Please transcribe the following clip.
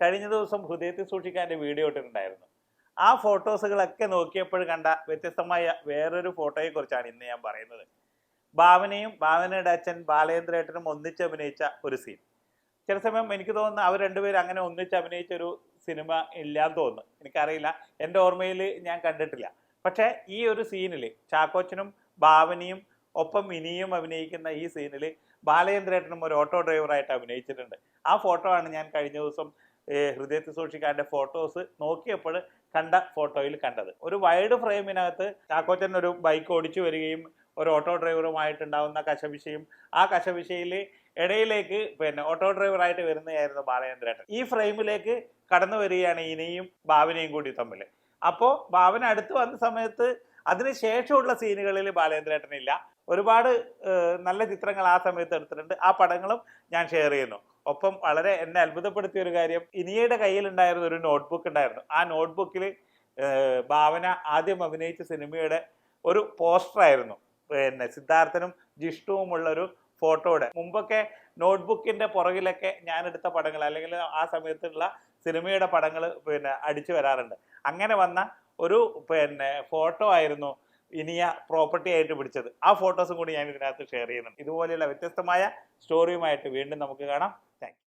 കഴിഞ്ഞ ദിവസം ഹൃദയത്തിൽ സൂക്ഷിക്കാന്റെ വീഡിയോ ഇട്ടിട്ടുണ്ടായിരുന്നു. ആ ഫോട്ടോസുകളൊക്കെ നോക്കിയപ്പോൾ കണ്ട വ്യത്യസ്തമായ വേറൊരു ഫോട്ടോയെക്കുറിച്ചാണ് ഇന്ന് ഞാൻ പറയുന്നത്. ഭാവനയും ഭാവനയുടെ അച്ഛൻ ബാലേന്ദ്രേട്ടനും ഒന്നിച്ച് അഭിനയിച്ച ഒരു സീൻ ചില സമയം എനിക്ക് തോന്നുന്നു അവർ രണ്ടുപേരും അങ്ങനെ ഒന്നിച്ച് അഭിനയിച്ച ഒരു സിനിമ ഇല്ലാന്ന് തോന്നുന്നു. എനിക്കറിയില്ല. എന്റെ ഓർമ്മയിൽ ഞാൻ കണ്ടിട്ടില്ല. പക്ഷേ ഈ ഒരു സീനിൽ ചാക്കോച്ചനും ഭാവനയും ഒപ്പം മിനിയും അഭിനയിക്കുന്ന ഈ സീനിൽ ബാലചന്ദ്രേട്ടനും ഒരു ഓട്ടോ ഡ്രൈവറായിട്ട് അഭിനയിച്ചിട്ടുണ്ട്. ആ ഫോട്ടോ ആണ് ഞാൻ കഴിഞ്ഞ ദിവസം ഹൃദയത്തിൽ സൂക്ഷിക്കാന്റെ ഫോട്ടോസ് നോക്കിയപ്പോൾ കണ്ട ഫോട്ടോയിൽ കണ്ടത്. ഒരു വൈഡ് ഫ്രെയിമിനകത്ത് ചാക്കോച്ചൻ ഒരു ബൈക്ക് ഓടിച്ചു വരികയും ഒരു ഓട്ടോ ഡ്രൈവറുമായിട്ടുണ്ടാവുന്ന കശവിശയും ആ കശവിശയിൽ ഇടയിലേക്ക് പിന്നെ ഓട്ടോ ഡ്രൈവറായിട്ട് വരുന്നതായിരുന്നു ബാലചന്ദ്രേട്ടൻ. ഈ ഫ്രെയിമിലേക്ക് കടന്നു വരികയാണ് ഇനിയും ഭാവനയും കൂടി തമ്മിൽ. അപ്പോൾ ഭാവന അടുത്ത് വന്ന സമയത്ത് അതിന് ശേഷമുള്ള സീനുകളിൽ ബാലേന്ദ്രേട്ടനില്ല ഒരുപാട് നല്ല ചിത്രങ്ങൾ ആ സമയത്ത് എടുത്തിട്ടുണ്ട്. ആ പടങ്ങളും ഞാൻ ഷെയർ ചെയ്യുന്നു. ഒപ്പം വളരെ എന്നെ അത്ഭുതപ്പെടുത്തിയ ഒരു കാര്യം ഇനിയുടെ കയ്യിലുണ്ടായിരുന്ന ഒരു നോട്ട്ബുക്ക് ഉണ്ടായിരുന്നു. ആ നോട്ട്ബുക്കിൽ ഭാവന ആദ്യം അഭിനയിച്ച സിനിമയുടെ ഒരു പോസ്റ്റർ ആയിരുന്നു. പിന്നെ സിദ്ധാർത്ഥനും ജിഷ്ണുവുമുള്ള ഒരു ഫോട്ടോയുടെ. മുമ്പൊക്കെ നോട്ട്ബുക്കിന്റെ പുറകിലൊക്കെ ഞാൻ എടുത്ത പടങ്ങൾ അല്ലെങ്കിൽ ആ സമയത്തുള്ള സിനിമയുടെ പടങ്ങൾ പിന്നെ അടിച്ചു വരാറുണ്ട്. അങ്ങനെ വന്ന ഒരു പിന്നെ ഫോട്ടോ ആയിരുന്നു ഇനിയ പ്രോപ്പർട്ടി ആയിട്ട് പിടിച്ചത്. ആ ഫോട്ടോസും കൂടി ഞാൻ ഇതിനകത്ത് ഷെയർ ചെയ്യുന്നുണ്ട്. ഇതുപോലെയുള്ള വ്യത്യസ്തമായ സ്റ്റോറിയുമായിട്ട് വീണ്ടും നമുക്ക് കാണാം. താങ്ക്